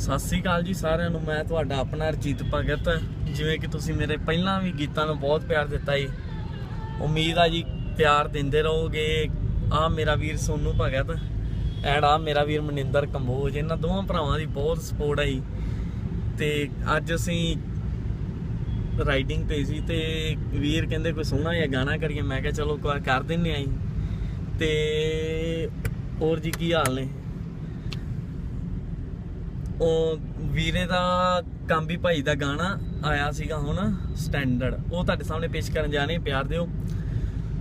ਸਤਿ ਸ੍ਰੀ ਅਕਾਲ ਜੀ ਸਾਰਿਆਂ ਨੂੰ, ਮੈਂ ਤੁਹਾਡਾ ਆਪਣਾ ਅਰਜੀਤ ਭਗਤ। ਜਿਵੇਂ ਕਿ ਤੁਸੀਂ ਮੇਰੇ ਪਹਿਲਾਂ ਵੀ ਗੀਤਾਂ ਨੂੰ ਬਹੁਤ ਪਿਆਰ ਦਿੱਤਾ ਜੀ। ਉਮੀਦ ਆ ਜੀ ਪਿਆਰ ਦਿੰਦੇ ਰਹੋਗੇ। ਆ ਮੇਰਾ ਵੀਰ ਸੋਨੂ ਭਗਤ, ਐਂਡ ਆ ਮੇਰਾ ਵੀਰ ਮਨਿੰਦਰ ਕੰਬੋਜ, ਇਹਨਾਂ ਦੋਵਾਂ ਭਰਾਵਾਂ ਦੀ ਬਹੁਤ ਸਪੋਰਟ ਹੈ ਜੀ। ਤੇ ਅੱਜ ਅਸੀਂ ਰਾਈਡਿੰਗ ਤੇ ਸੀ ਤੇ ਵੀਰ ਕਹਿੰਦੇ ਕੋਈ ਸੋਹਣਾ ਜਿਹਾ ਗਾਣਾ ਕਰੀਏ। ਮੈਂ ਕਿਹਾ ਚਲੋ ਕਰ ਕਰ ਦਿੰਨੇ ਆ ਜੀ। ਤੇ ਹੋਰ ਜੀ ਕੀ ਹਾਲ ਨੇ? ਉਹ ਵੀਰੇ ਦਾ ਕਾਂਬੀ ਭਾਈ ਦਾ ਗਾਣਾ ਆਇਆ ਸੀਗਾ ਹੁਣ ਸਟੈਂਡਰਡ ਉਹ ਤੁਹਾਡੇ ਸਾਹਮਣੇ ਪੇਸ਼ ਕਰਨ ਜਾ ਪਿਆਰ ਦਿਓ।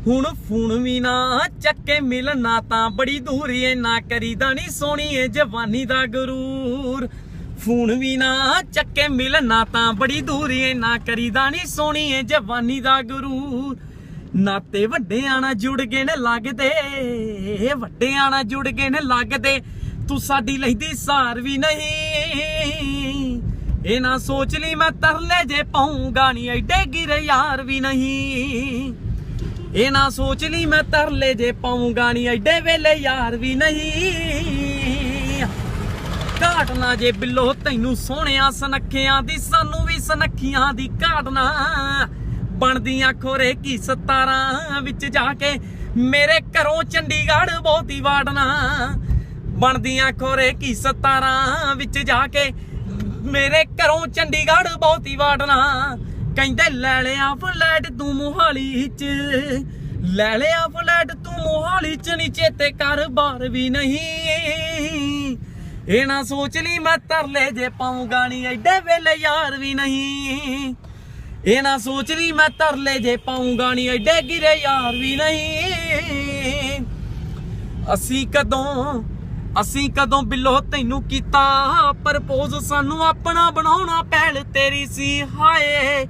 ਹੁਣ ਫੋਨ ਵੀ ਨਾ ਚੱਕੇ ਮਿਲਣਾ ਤਾਂ ਬੜੀ ਦੂਰ ਏ, ਨਾ ਕਰੀਦਾ ਨਹੀਂ ਸੋਹਣੀ ਜਵਾਨੀ ਦਾ ਗਰੂਰ। ਫੋਨ ਵੀ ਨਾ ਚੱਕੇ ਮਿਲਣਾ ਤਾਂ ਬੜੀ ਦੂਰ ਏ, ਨਾ ਕਰੀਦਾ ਨਹੀਂ ਸੋਹਣੀ ਜਵਾਨੀ ਦਾ ਗਰੂਰ। ਨਾਤੇ ਵੱਡਿਆਂ ਨਾਲ ਜੁੜ ਗਏ ਨੇ ਲੱਗਦੇ, ਵੱਡਿਆਂ ਨਾਲ ਜੁੜ ਗਏ ਨੇ ਲੱਗਦੇ। ਤੂੰ ਸਾਡੀ ਲੈਂਦੀ ਸਾਰ ਵੀ ਨਹੀਂ। ਇਹ ਨਾ ਸੋਚ ਲਈ ਮੈਂ ਤਰਲੇ ਜੇ ਪਾਉਂਗਾ ਨਹੀਂ ਐਡੇ ਗਿਰੇ ਯਾਰ ਵੀ ਨਹੀਂ। ਇਹ ਨਾ ਸੋਚ ਲਈ ਮੈਂ ਤਰਲੇ ਜੇ ਪਾਉਂਗਾ ਨਹੀਂ ਐਡੇ ਵੇਲੇ ਯਾਰ ਵੀ ਨਹੀਂ। ਘਾਟ ਜੇ ਬਿੱਲੋ, ਤੈਨੂੰ ਸੋਹਣਿਆ ਸਨੱਖਿਆਂ ਦੀ, ਸਾਨੂੰ ਵੀ ਸਨੱਖੀਆਂ ਦੀ ਘਾਟਨਾ। ਬਣਦੀਆਂ ਖੋਰੇ ਕੀ 17 ਵਿੱਚ ਜਾ ਕੇ ਮੇਰੇ ਘਰੋਂ ਚੰਡੀਗੜ੍ਹ ਬਹੁਤੀ ਵਾੜਨਾ। ਬਣਦੀਆਂ ਖੋਰੇ ਕੀ 17 ਵਿੱਚ ਜਾ ਕੇ। ਮੇਰੇ ਘਰੋਂ ਚੰਡੀਗੜ੍ਹ ਬਹੁਤੀ ਵਾੜਨਾ ਕਹਿੰਦੇ, ਲੈ ਲਿਆ ਫਲੈਟ ਤੂੰ ਮੋਹਾਲੀ ਚ। ਲੈ ਲਿਆ ਫਲੈਟ ਤੂੰ ਮੋਹਾਲੀ ਚ ਨੀ ਚੇਤੇ ਕਾਰੋਬਾਰ ਵੀ ਨਹੀਂ। ਇਹ ਨਾ ਸੋਚ ਲਈ ਮੈਂ ਤਰਲੇ ਜੇ ਪਾਉਂਗਾ ਨਹੀਂ ਐਡੇ ਵੇਲੇ ਯਾਰ ਵੀ ਨਹੀਂ। ਇਹ ਨਾ ਸੋਚ ਲਈ ਮੈਂ ਤਰਲੇ ਜੇ ਪਾਉਂਗਾ ਨਹੀਂ ਐਡੇ ਗਿਰੇ ਯਾਰ ਵੀ ਨਹੀਂ। ਅਸੀਂ ਕਦੋਂ ਅਸੀਂ ਕਦੋਂ ਬਿੱਲੋ ਤੈਨੂੰ ਕੀਤਾ? ਪ੍ਰਪੋਜ਼ ਸਾਨੂੰ ਆਪਣਾ ਬਣਾਉਣਾ ਪਹਿਲ ਤੇਰੀ ਸੀ, ਹਾਏ।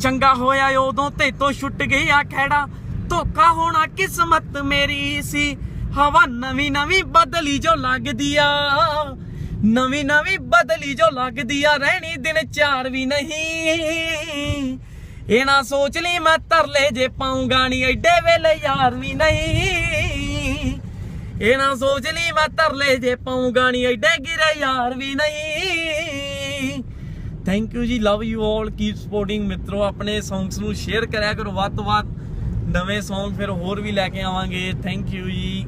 ਚੰਗਾ ਹੋਇਆ ਉਦੋਂ ਤੇ ਤੋਂ ਛੁੱਟ ਗਿਆ ਖੈੜਾ ਧੋਖਾ ਹੋਣਾ ਕਿਸਮਤ ਮੇਰੀ ਸੀ। ਹਵਾ ਨਵੀਂ ਨਵੀਂ ਬਦਲੀ ਜੋ ਲੱਗਦੀ ਆ। ਨਵੀਂ ਨਵੀਂ ਬਦਲੀ ਜੋ ਲੱਗਦੀ ਆ, ਰਹਿਣੀ ਦਿਨ ਚਾਰ ਵੀ ਨਹੀਂ। ਇਹ ਨਾ ਸੋਚ ਲਈ ਮੈਂ ਤਰਲੇ ਜੇ ਪਾਉਂਗਾ ਨਹੀਂ ਐਡੇ ਵੇਲੇ ਯਾਰ ਵੀ ਨਹੀਂ। ਇਹ ਨਾ ਸੋਚ ਲਈ ਮੈਂ ਤਰਲੇ ਜੇ ਪਾਉਂਗਾ ਨਹੀਂ ਐਡੇ ਗਿਰੇ ਯਾਰ ਵੀ ਨਹੀਂ। ਥੈਂਕ ਯੂ ਜੀ love you all keep supporting ਮਿੱਤਰੋ, ਆਪਣੇ ਸੌਂਗਸ ਨੂੰ ਸ਼ੇਅਰ ਕਰਿਆ ਕਰੋ ਵੱਧ ਤੋਂ ਵੱਧ। ਨਵੇਂ ਸੌਂਗ ਫਿਰ ਹੋਰ ਵੀ ਲੈ ਕੇ ਆਵਾਂਗੇ। ਥੈਂਕ ਯੂ ਜੀ।